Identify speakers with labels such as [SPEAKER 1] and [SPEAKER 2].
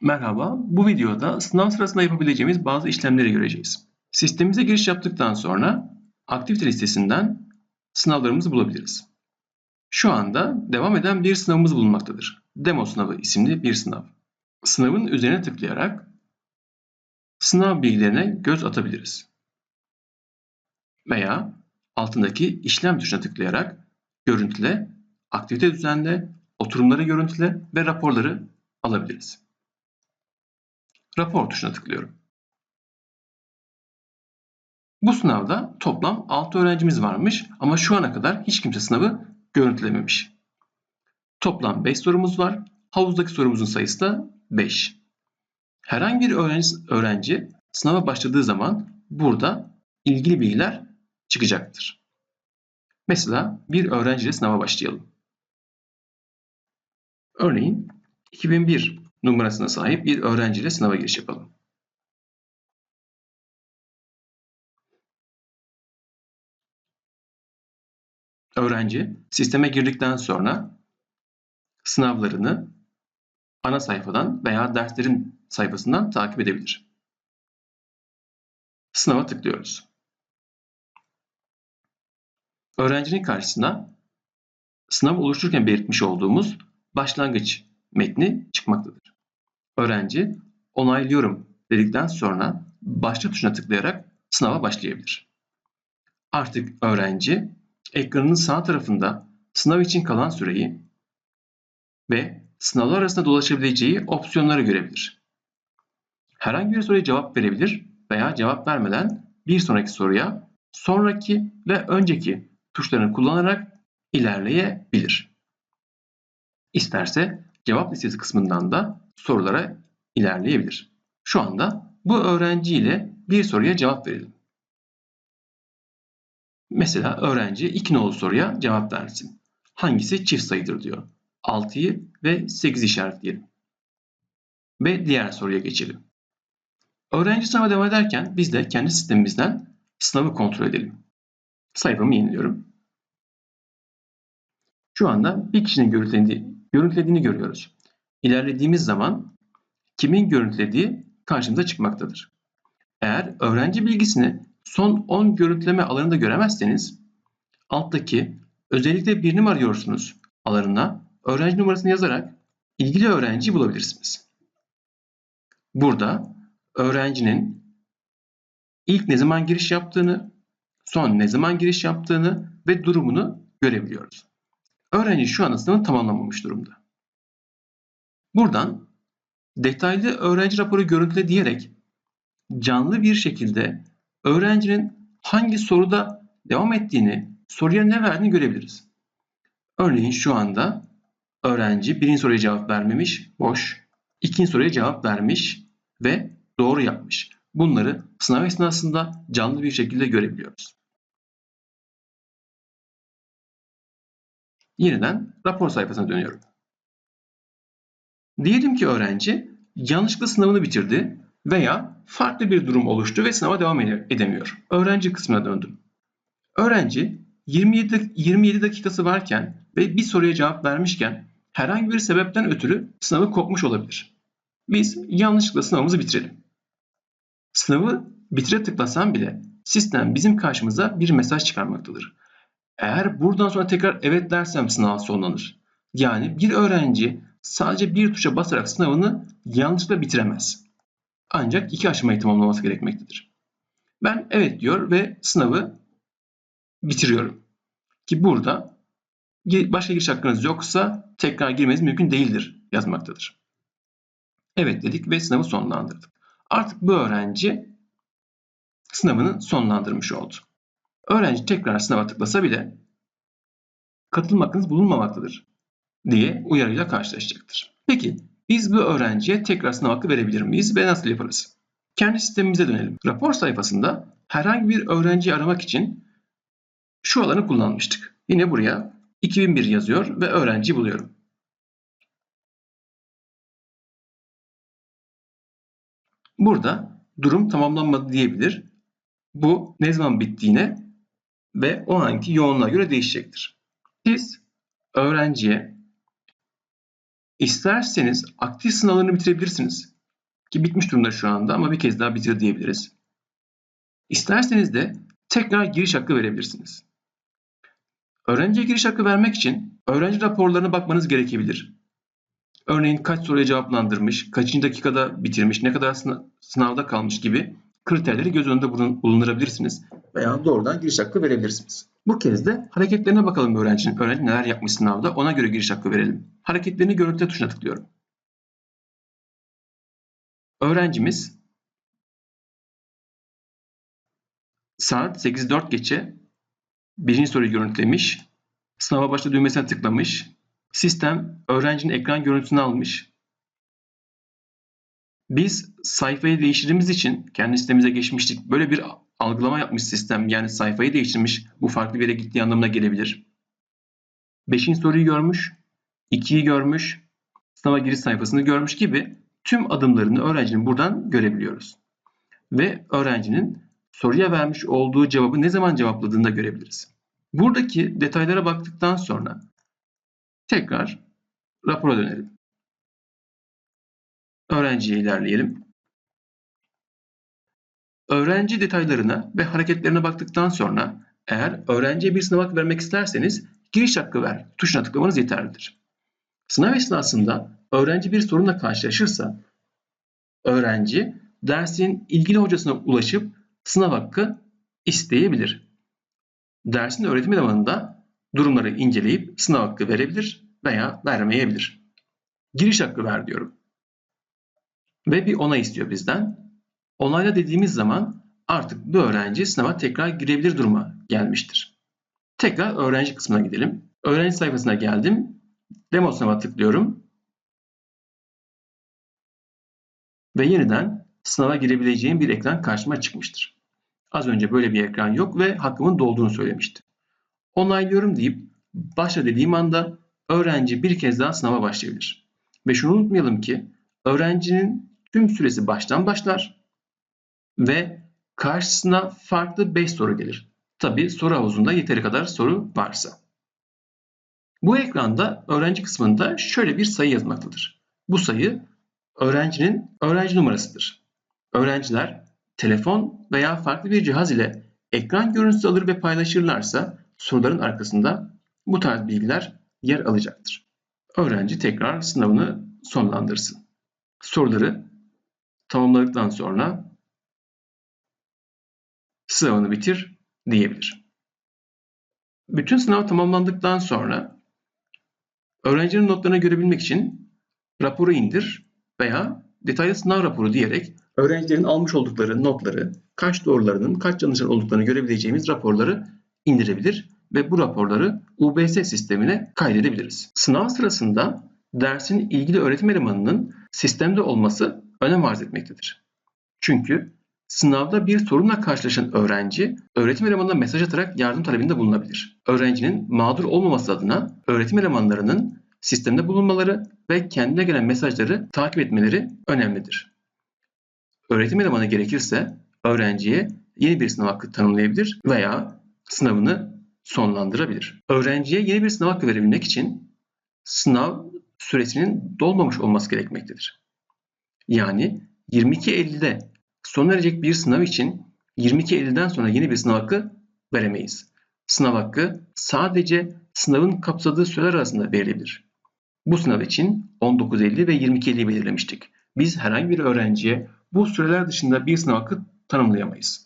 [SPEAKER 1] Merhaba, bu videoda sınav sırasında yapabileceğimiz bazı işlemleri göreceğiz. Sistemimize giriş yaptıktan sonra aktivite listesinden sınavlarımızı bulabiliriz. Şu anda devam eden bir sınavımız bulunmaktadır. Demo sınavı isimli bir sınav. Sınavın üzerine tıklayarak sınav bilgilerine göz atabiliriz. Veya altındaki işlem tuşuna tıklayarak görüntüle, aktivite düzenle, oturumları görüntüle ve raporları alabiliriz. Rapor tuşuna tıklıyorum. Bu sınavda toplam 6 öğrencimiz varmış ama şu ana kadar hiç kimse sınavı görüntülememiş. Toplam 5 sorumuz var. Havuzdaki sorumuzun sayısı da 5. Herhangi bir öğrenci, öğrenci sınava başladığı zaman burada ilgili bilgiler çıkacaktır. Mesela bir öğrenciyle sınava başlayalım. Örneğin 2001 numarasına sahip bir öğrenciyle sınava giriş yapalım. Öğrenci sisteme girdikten sonra sınavlarını ana sayfadan veya derslerin sayfasından takip edebilir. Sınava tıklıyoruz. Öğrencinin karşısına sınav oluştururken belirtmiş olduğumuz başlangıç metni çıkmaktadır. Öğrenci onaylıyorum dedikten sonra başla tuşuna tıklayarak sınava başlayabilir. Artık öğrenci ekranının sağ tarafında sınav için kalan süreyi ve sınavlar arasında dolaşabileceği opsiyonları görebilir. Herhangi bir soruya cevap verebilir veya cevap vermeden bir sonraki soruya sonraki ve önceki tuşlarını kullanarak ilerleyebilir. İsterse cevap listesi kısmından da sorulara ilerleyebilir. Şu anda bu öğrenci ile bir soruya cevap verelim. Mesela öğrenci iki nolu soruya cevap versin. Hangisi çift sayıdır diyor. 6'yı ve 8'i işaretleyelim. Ve diğer soruya geçelim. Öğrenci sınava devam ederken biz de kendi sistemimizden sınavı kontrol edelim. Sayfamı yeniliyorum. Şu anda bir kişinin görüntülediği, görüntülediğini görüyoruz. İlerlediğimiz zaman kimin görüntülediği karşımıza çıkmaktadır. Eğer öğrenci bilgisini son 10 görüntüleme alanında göremezseniz alttaki özellikle birini arıyorsunuz alanına öğrenci numarasını yazarak ilgili öğrenciyi bulabilirsiniz. Burada öğrencinin ilk ne zaman giriş yaptığını, son ne zaman giriş yaptığını ve durumunu görebiliyoruz. Öğrenci şu anda sınavı tamamlamamış durumda. Buradan detaylı öğrenci raporu görüntüle diyerek canlı bir şekilde öğrencinin hangi soruda devam ettiğini, soruya ne verdiğini görebiliriz. Örneğin şu anda öğrenci birinci soruya cevap vermemiş, boş. ikinci soruya cevap vermiş ve doğru yapmış. Bunları sınav esnasında canlı bir şekilde görebiliyoruz. Yeniden rapor sayfasına dönüyorum. Diyelim ki öğrenci yanlışlıkla sınavını bitirdi veya farklı bir durum oluştu ve sınava devam edemiyor. Öğrenci kısmına döndüm. Öğrenci 27, 27 dakikası varken ve bir soruya cevap vermişken herhangi bir sebepten ötürü sınavı kopmuş olabilir. Biz yanlışlıkla sınavımızı bitirelim. Sınavı bitire tıklasam bile sistem bizim karşımıza bir mesaj çıkarmaktadır. Eğer buradan sonra tekrar evet dersem sınav sonlanır. Yani bir öğrenci sadece bir tuşa basarak sınavını yanlışlıkla bitiremez. Ancak iki aşamayı tamamlaması gerekmektedir. Ben evet diyor ve sınavı bitiriyorum. Ki burada başka giriş hakkınız yoksa tekrar girmeniz mümkün değildir yazmaktadır. Evet dedik ve sınavı sonlandırdık. Artık bu öğrenci sınavını sonlandırmış oldu. Öğrenci tekrar sınava tıklasa bile katılım hakkınız bulunmamaktadır diye uyarıyla karşılaşacaktır. Peki biz bu öğrenciye tekrar sınav hakkı verebilir miyiz ve nasıl yaparız? Kendi sistemimize dönelim. Rapor sayfasında herhangi bir öğrenciyi aramak için şu alanı kullanmıştık. Yine buraya 2001 yazıyor ve öğrenciyi buluyorum. Burada durum tamamlanmadı diyebilir. Bu ne zaman bittiğine ve o anki yoğunluğa göre değişecektir. Siz öğrenciye isterseniz aktif sınavlarını bitirebilirsiniz. Ki bitmiş durumda şu anda ama bir kez daha bitir diyebiliriz. İsterseniz de tekrar giriş hakkı verebilirsiniz. Öğrenciye giriş hakkı vermek için öğrenci raporlarına bakmanız gerekebilir. Örneğin kaç soruya cevaplandırmış, kaçıncı dakikada bitirmiş, ne kadar sınavda kalmış gibi kriterleri göz önünde bulundurabilirsiniz veya doğrudan giriş hakkı verebilirsiniz. Bu kez de hareketlerine bakalım öğrencinin. Öğrenci neler yapmış sınavda ona göre giriş hakkı verelim. Hareketlerini görüntüle tuşuna tıklıyorum. Öğrencimiz saat 8.04 geçe birinci soruyu görüntülemiş. Sınava başla düğmesine tıklamış. Sistem öğrencinin ekran görüntüsünü almış. Biz sayfayı değiştirdiğimiz için kendi sitemize geçmiştik. Böyle bir algılama yapmış sistem. Yani sayfayı değiştirmiş. Bu farklı bir yere gittiği anlamına gelebilir. Beşinci soruyu görmüş. 2'yi görmüş. Sınava giriş sayfasını görmüş gibi tüm adımlarını öğrencinin buradan görebiliyoruz. Ve öğrencinin soruya vermiş olduğu cevabı ne zaman cevapladığını da görebiliriz. Buradaki detaylara baktıktan sonra tekrar rapora dönelim. Öğrenciye ilerleyelim. Öğrenci detaylarına ve hareketlerine baktıktan sonra eğer öğrenciye bir sınav hakkı vermek isterseniz giriş hakkı ver tuşuna tıklamanız yeterlidir. Sınav esnasında öğrenci bir sorunla karşılaşırsa öğrenci dersin ilgili hocasına ulaşıp sınav hakkı isteyebilir. Dersin öğretim elemanında durumları inceleyip sınav hakkı verebilir veya vermeyebilir. Giriş hakkı ver diyorum. Ve bir onay istiyor bizden. Onayla dediğimiz zaman artık bu öğrenci sınava tekrar girebilir duruma gelmiştir. Tekrar öğrenci kısmına gidelim. Öğrenci sayfasına geldim. Demo sınava tıklıyorum. Ve yeniden sınava girebileceğim bir ekran karşıma çıkmıştır. Az önce böyle bir ekran yok ve hakkımın dolduğunu söylemişti. Onaylıyorum deyip başla dediğim anda öğrenci bir kez daha sınava başlayabilir. Ve şunu unutmayalım ki öğrencinin tüm süresi baştan başlar ve karşısına farklı 5 soru gelir. Tabi soru havuzunda yeteri kadar soru varsa. Bu ekranda öğrenci kısmında şöyle bir sayı yazmaktadır. Bu sayı öğrencinin öğrenci numarasıdır. Öğrenciler telefon veya farklı bir cihaz ile ekran görüntüsü alır ve paylaşırlarsa soruların arkasında bu tarz bilgiler yer alacaktır. Öğrenci tekrar sınavını sonlandırsın. Soruları tamamladıktan sonra sınavını bitir diyebilir. Bütün sınav tamamlandıktan sonra öğrencinin notlarını görebilmek için raporu indir veya detaylı sınav raporu diyerek öğrencilerin almış oldukları notları, kaç doğrularının, kaç yanlışların olduklarını görebileceğimiz raporları indirebilir ve bu raporları UBS sistemine kaydedebiliriz. Sınav sırasında dersin ilgili öğretim elemanının sistemde olması önem arz etmektedir. Çünkü sınavda bir sorunla karşılaşan öğrenci öğretim elemanına mesaj atarak yardım talebinde bulunabilir. Öğrencinin mağdur olmaması adına öğretim elemanlarının sistemde bulunmaları ve kendine gelen mesajları takip etmeleri önemlidir. Öğretim elemanı gerekirse öğrenciye yeni bir sınav hakkı tanımlayabilir veya sınavını sonlandırabilir. Öğrenciye yeni bir sınav hakkı verebilmek için sınav süresinin dolmamış olması gerekmektedir. Yani 22.50'de sona erecek bir sınav için 22.50'den sonra yeni bir sınav hakkı veremeyiz. Sınav hakkı sadece sınavın kapsadığı süreler arasında verilebilir. Bu sınav için 19.50 ve 22.50'yi belirlemiştik. Biz herhangi bir öğrenciye bu süreler dışında bir sınav hakkı tanımlayamayız.